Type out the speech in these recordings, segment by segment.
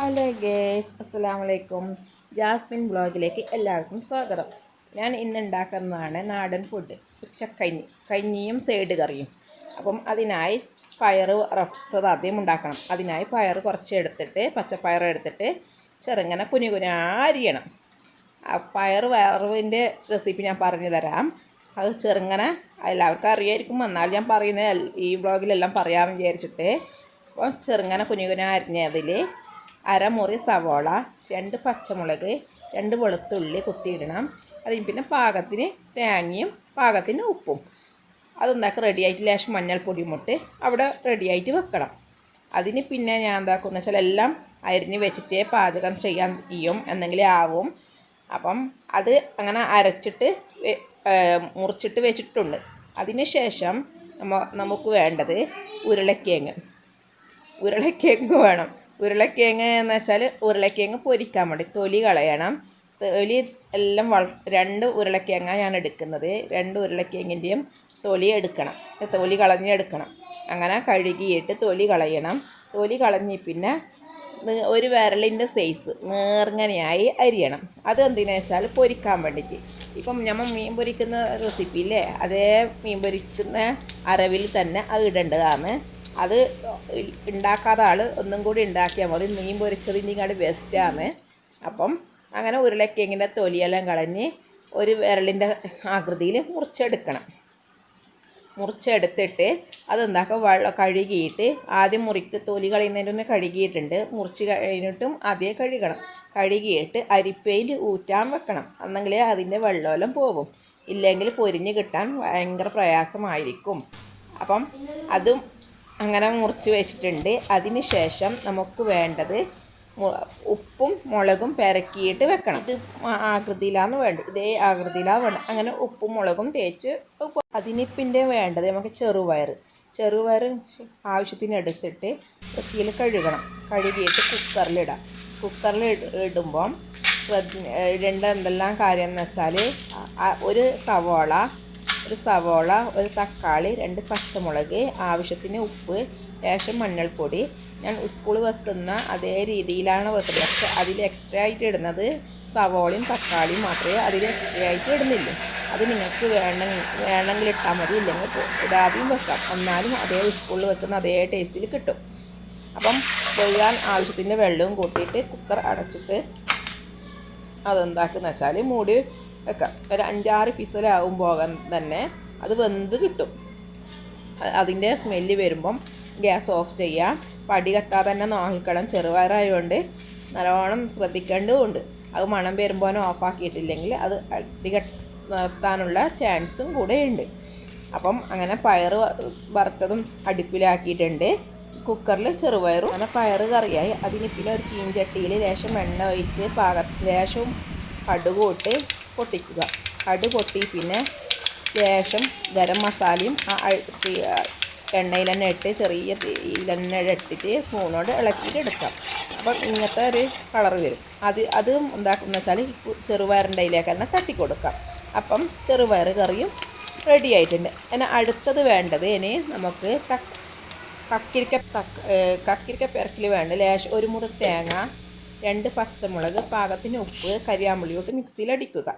Hello guys അസ്സാം വലൈക്കും Jasmine ബ്ലോഗിലേക്ക് എല്ലാവർക്കും സ്വാഗതം. ഞാൻ ഇന്ന് ഉണ്ടാക്കുന്നതാണ് നാടൻ ഫുഡ് ഉച്ചക്കഞ്ഞി കഞ്ഞിയും സൈഡ് കറിയും. അപ്പം അതിനായി പയർ വറുത്തത് ആദ്യം ഉണ്ടാക്കണം. അതിനായി പയർ കുറച്ച് എടുത്തിട്ട് പച്ചപ്പയർ എടുത്തിട്ട് ചെറുങ്ങനെ കുഞ്ഞു കുനാരിയണം ആ പയർ വറവിന്റെ റെസിപ്പി ഞാൻ പറഞ്ഞു തരാം. അത് ചെറുങ്ങനെ എല്ലാവർക്കും അറിയായിരിക്കും. എന്നാൽ ഞാൻ പറയുന്നത് ഈ ബ്ലോഗിലെല്ലാം പറയാമെന്ന് വിചാരിച്ചിട്ട്. അപ്പോൾ ചെറുങ്ങനെ കുനി കുനാരിഞ്ഞതിൽ അരമുറി സവോള രണ്ട് പച്ചമുളക് രണ്ട് വെളുത്തുള്ളി കുത്തിയിടണം. അതിന് പിന്നെ പാകത്തിന് തേങ്ങയും പാകത്തിന് ഉപ്പും. അതെന്താക്കുക റെഡിയായിട്ട് ലേശം മഞ്ഞൾപ്പൊടിയും മുട്ട് അവിടെ റെഡിയായിട്ട് വെക്കണം. അതിന് പിന്നെ ഞാൻ എന്താക്കുമെന്ന് വെച്ചാൽ എല്ലാം അരിഞ്ഞ് വെച്ചിട്ടേ പാചകം ചെയ്യാൻ ചെയ്യും. എന്നെങ്കിലേ ആവും. അപ്പം അത് അങ്ങനെ അരച്ചിട്ട് മുറിച്ചിട്ട് വെച്ചിട്ടുണ്ട്. അതിന് ശേഷം നമുക്ക് വേണ്ടത് ഉരുളക്കിഴങ്ങ്. ഉരുളക്കിഴങ്ങ് വേണം. ഉരുളക്കിഴങ്ങ് എന്ന് വെച്ചാൽ ഉരുളക്കിഴങ്ങ് പൊരിക്കാൻ വേണ്ടി തൊലി കളയണം. തൊലി എല്ലാം വള രണ്ട് ഉരുളക്കിഴങ്ങാണ് ഞാൻ എടുക്കുന്നത്. രണ്ട് ഉരുളക്കിഴങ്ങിന്റെയും തൊലി എടുക്കണം. തൊലി കളഞ്ഞെടുക്കണം അങ്ങനെ കഴുകിയിട്ട് തൊലി കളയണം. തൊലി കളഞ്ഞ് പിന്നെ ഒരു വിരലിന്റെ സൈസ് നേർങ്ങനെയായി അരിയണം. അത് എന്തിനാ വെച്ചാൽ പൊരിക്കാൻ വേണ്ടിയിട്ട്. ഇപ്പം നമ്മൾ മീൻ പൊരിക്കുന്ന റെസിപ്പി ഇല്ലേ? അതേ മീൻ പൊരിക്കുന്ന അരവിൽ തന്നെ അത് ഇടേണ്ടതാണ്. അത് ഉണ്ടാക്കാത്ത ആൾ ഒന്നും കൂടി ഉണ്ടാക്കിയാൽ മതി. മീൻ പൊരിച്ചതിന്റെ ഇങ്ങോട്ട് ബെസ്റ്റാണ് അപ്പം അങ്ങനെ ഉരുളക്കിഴങ്ങിന്റെ തൊലിയെല്ലാം കളഞ്ഞ് ഒരു വിരലിന്റെ ആകൃതിയിൽ മുറിച്ചെടുക്കണം. മുറിച്ചെടുത്തിട്ട് അതെന്താക്കുക വെള്ളം കഴുകിയിട്ട് ആദ്യം മുറിക്ക് തൊലി കളയുന്നതിന്റെ ഒന്ന് കഴുകിയിട്ടുണ്ട്. മുറിച്ച് കഴിഞ്ഞിട്ടും ആദ്യം കഴുകണം. കഴുകിയിട്ട് അരിപ്പയിൽ ഊറ്റാൻ വെക്കണം. എന്നെങ്കിലേ അതിന്റെ വെള്ളമെല്ലാം പോകും ഇല്ലെങ്കിൽ പൊരിഞ്ഞ് കിട്ടാൻ ഭയങ്കര പ്രയാസമായിരിക്കും. അപ്പം അതും അങ്ങനെ മുറിച്ച് വെച്ചിട്ടുണ്ട്. അതിന് ശേഷം നമുക്ക് വേണ്ടത് ഉപ്പും മുളകും പെരക്കിയിട്ട് വെക്കണം. ഇത് ആകൃതിയിലാണ് വേണ്ടത് ഇതേ ആകൃതിയിലാണ് വേണ്ടത് അങ്ങനെ ഉപ്പും മുളകും തേച്ച് അതിനിപ്പിന്റെ വേണ്ടത് നമുക്ക് ചെറുപയർ ചെറുപയർ ആവശ്യത്തിന് എടുത്തിട്ട് വൃത്തിയിൽ കഴുകണം. കഴുകിയിട്ട് കുക്കറിലിടാം കുക്കറിൽ ഇടുമ്പം ശ്രദ്ധ ഇടേണ്ട എന്തെല്ലാം കാര്യം എന്ന് വെച്ചാൽ ഒരു സവോള ഒരു സവോള ഒരു തക്കാളി രണ്ട് പച്ചമുളക് ആവശ്യത്തിന് ഉപ്പ് ലേശം മഞ്ഞൾപ്പൊടി. ഞാൻ സ്കൂൾ വെക്കുന്ന അതേ രീതിയിലാണ് വെക്കുന്നത്. പക്ഷെ അതിൽ എക്സ്ട്രാ ആയിട്ട് ഇടുന്നത് സവോളയും തക്കാളിയും മാത്രമേ അതിൽ എക്സ്ട്രാ ആയിട്ട് ഇടുന്നില്ല. അത് നിങ്ങൾക്ക് വേണ്ട വേണമെങ്കിൽ ഇട്ടാൽ മതി. ഇല്ലെങ്കിൽ ഇടാതെയും വെക്കാം. എന്നാലും അതേ സ്കൂളിൽ വെക്കുന്ന അതേ ടേസ്റ്റിൽ കിട്ടും. അപ്പം വെള്ളം ആവശ്യത്തിന്റെ വെള്ളവും കൂട്ടിയിട്ട് കുക്കർ അടച്ചിട്ട് അതെന്താക്കുന്ന വെച്ചാൽ മൂടി വെക്കാം ഒരു അഞ്ചാറ് ഫിസലാകുമ്പോൾ തന്നെ അത് വെന്ത് കിട്ടും. അതിന്റെ സ്മെല്ല് വരുമ്പം ഗ്യാസ് ഓഫ് ചെയ്യാം. പടി കത്താതെ തന്നെ നോക്കണം ചെറുപയറായതുകൊണ്ട് നല്ലോണം ശ്രദ്ധിക്കേണ്ടതുണ്ട്. അത് മണം വരുമ്പോൾ ഓഫാക്കിയിട്ടില്ലെങ്കിൽ അത് അടി നിർത്താനുള്ള ചാൻസും കൂടെ ഉണ്ട് അപ്പം അങ്ങനെ പയർ വറുത്തതും അടുപ്പിലാക്കിയിട്ടുണ്ട്. കുക്കറിൽ ചെറുപയറും അങ്ങനെ പയർ കറിയായി. അതിന് പിന്നെ ഒരു ചീഞ്ചട്ടിയിൽ ലേശം എണ്ണ ഒഴിച്ച് പാക ലേശവും കടുക് ഇട്ട് പൊട്ടിക്കുക. കടു പൊട്ടി പിന്നെ ലേശം ഗരം മസാലയും ആ എണ്ണയിൽ തന്നെ ഇട്ട് ചെറിയ തീയിൽ ഇട്ടിട്ട് സ്പൂണോട് ഇളക്കിയിട്ട് എടുക്കാം. അപ്പം ഇങ്ങനത്തെ ഒരു കളർ വരും. അത് അത് എന്താക്കുന്ന വെച്ചാൽ ചെറുപയറിന്റെ അതിലേക്ക് തന്നെ തട്ടി കൊടുക്കാം അപ്പം ചെറുപയർ കറിയും റെഡി ആയിട്ടുണ്ട്. ഇനി അടുത്തത് വേണ്ടത് ഇനി നമുക്ക് കക്കിരിക്ക കക്കിരിക്ക പെരക്കിൽ വേണ്ട ലേശം ഒരു മുറി തേങ്ങ രണ്ട് പച്ചമുളക് പാകത്തിന് ഉപ്പ് കരിയാമ്പുളി ഇട്ട് മിക്സിയിൽ അടിക്കുക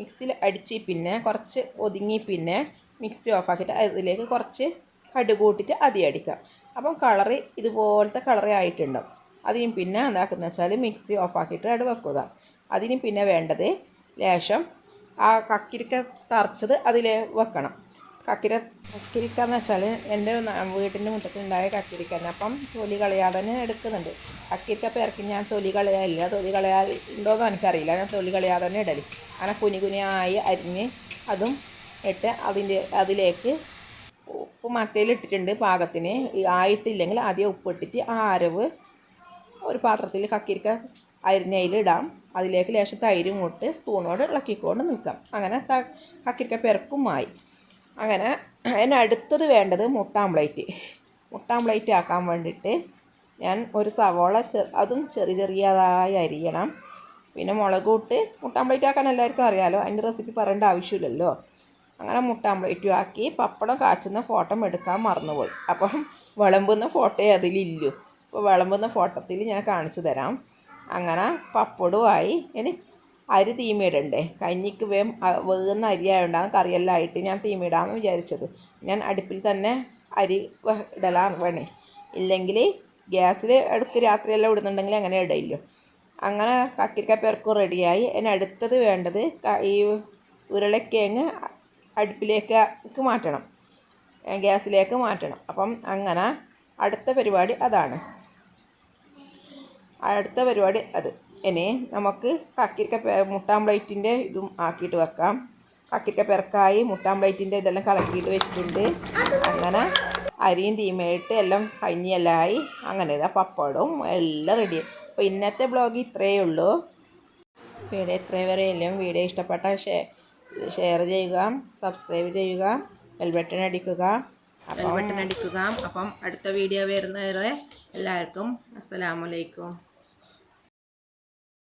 മിക്സിയിൽ അടിച്ച് പിന്നെ കുറച്ച് ഒതുങ്ങി പിന്നെ മിക്സി ഓഫാക്കിയിട്ട് അതിലേക്ക് കുറച്ച് കടു കൂട്ടിയിട്ട് അതി അടിക്കാം അപ്പം കളറ് ഇതുപോലത്തെ കളറേ ആയിട്ടുണ്ടാവും. അതിന് പിന്നെ എന്താക്കുന്ന വെച്ചാൽ മിക്സി ഓഫാക്കിയിട്ട് അവിടെ വെക്കുക. അതിന് പിന്നെ വേണ്ടത് ലേശം ആ കക്കിരിക്ക തറച്ചത് അതിൽ വെക്കണം. കക്കിര കക്കിരിക്ക എന്ന് വെച്ചാൽ എന്റെ വീട്ടിന്റെ മുറ്റത്തുണ്ടായ കക്കിരിക്ക തന്നെ. അപ്പം തൊലി കളയാതെ തന്നെ എടുക്കുന്നുണ്ട്. കക്കിരിക്ക പേർക്ക് ഞാൻ തൊലി കളയാറില്ല. തൊലി കളയാ ഉണ്ടോയെന്ന് എനിക്കറിയില്ല. ഞാൻ തൊലി കളയാതെ തന്നെ ഇടൽ. അങ്ങനെ കുനി കുനിയായി അരിഞ്ഞ് അതും ഇട്ട് അതിന്റെ അതിലേക്ക് ഉപ്പ് മത്തയിൽ ഇട്ടിട്ടുണ്ട് പാകത്തിന് ആയിട്ടില്ലെങ്കിൽ ആദ്യം ഉപ്പ് ഇട്ടിട്ട് ആ അരവ് ഒരു പാത്രത്തിൽ കക്കിരിക്ക അരിഞ്ഞയിലിടാം അതിലേക്ക് ലേശം തൈരും ഇട്ട് സ്പൂണോട് ഇളക്കിക്കൊണ്ട് നിൽക്കാം. അങ്ങനെ കക്കിരിക്ക പെരക്കുമായി അങ്ങനെ അതിന് അടുത്തത് വേണ്ടത് മുട്ടാംപ്ലേറ്റ്. മുട്ടാംപ്ലേറ്റ് ആക്കാൻ വേണ്ടിയിട്ട് ഞാൻ ഒരു സവോള ചെ അതും ചെറിയ ചെറിയതായി അരിയണം. പിന്നെ മുളക് ഇട്ട് മുട്ടാംപ്ലേറ്റ് ആക്കാൻ എല്ലാവർക്കും അറിയാമല്ലോ അതിന്റെ റെസിപ്പി പറയേണ്ട ആവശ്യമില്ലല്ലോ. അങ്ങനെ മുട്ടാംപ്ലേറ്റും ആക്കി പപ്പടം കാച്ചുന്ന ഫോട്ടോ എടുക്കാൻ മറന്നുപോയി. അപ്പം വിളമ്പുന്ന ഫോട്ടോ അതിലില്ലു. അപ്പോൾ വിളമ്പുന്ന ഫോട്ടോത്തിൽ ഞാൻ കാണിച്ചു തരാം. അങ്ങനെ പപ്പടവുമായി ഇനി അരി തീമിയിടണ്ടേ? കഞ്ഞിക്ക് വേം വേകുന്ന അരി ആയതുകൊണ്ടാണ് കറിയെല്ലാം ആയിട്ട് ഞാൻ തീമിടാമെന്ന് വിചാരിച്ചത്. ഞാൻ അടുപ്പിൽ തന്നെ അരി ഇടലാണ് വേണേ ഇല്ലെങ്കിൽ ഗ്യാസിൽ എടുക്ക് രാത്രിയെല്ലാം ഇടുന്നുണ്ടെങ്കിൽ അങ്ങനെ ഇടയില്ലോ. അങ്ങനെ കക്കിരിക്ക പേർക്കും റെഡിയായി. ഇനി അടുത്തത് വേണ്ടത് ഈ ഉരുളക്കിഴങ്ങ് അടുപ്പിലേക്ക് മാറ്റണം. ഗ്യാസിലേക്ക് മാറ്റണം. അപ്പം അങ്ങനെ അടുത്ത പരിപാടി അതാണ്. അടുത്ത പരിപാടി അത്. ഇനി നമുക്ക് കക്കിരിക്ക മുട്ടാം മുട്ടാംപ്ലേറ്റിന്റെ ഇതും ആക്കിയിട്ട് വെക്കാം. കക്കിരിക്ക പെരക്കായി മുട്ടാംപ്ലേറ്റിന്റെ ഇതെല്ലാം കളക്കിയിട്ട് വെച്ചിട്ടുണ്ട്. അങ്ങനെ അരിയും തീമയിട്ട് എല്ലാം കഞ്ഞിയെല്ലാം ആയി അങ്ങനെ ഇതാ പപ്പടവും എല്ലാം റെഡി അപ്പോൾ ഇന്നത്തെ ബ്ലോഗ് ഇത്രയേ ഉള്ളൂ. വീഡിയോ ഇത്രയും വരെയെല്ലാം വീഡിയോ ഇഷ്ടപ്പെട്ട ഷെയർ ചെയ്യുക സബ്സ്ക്രൈബ് ചെയ്യുക ബെൽ ബട്ടൺ അടിക്കുക. ബെൽ ബട്ടൺ അടിക്കുക. അപ്പം അടുത്ത വീഡിയോ വരുന്നവരെ എല്ലാവർക്കും അസ്സലാമലൈക്കും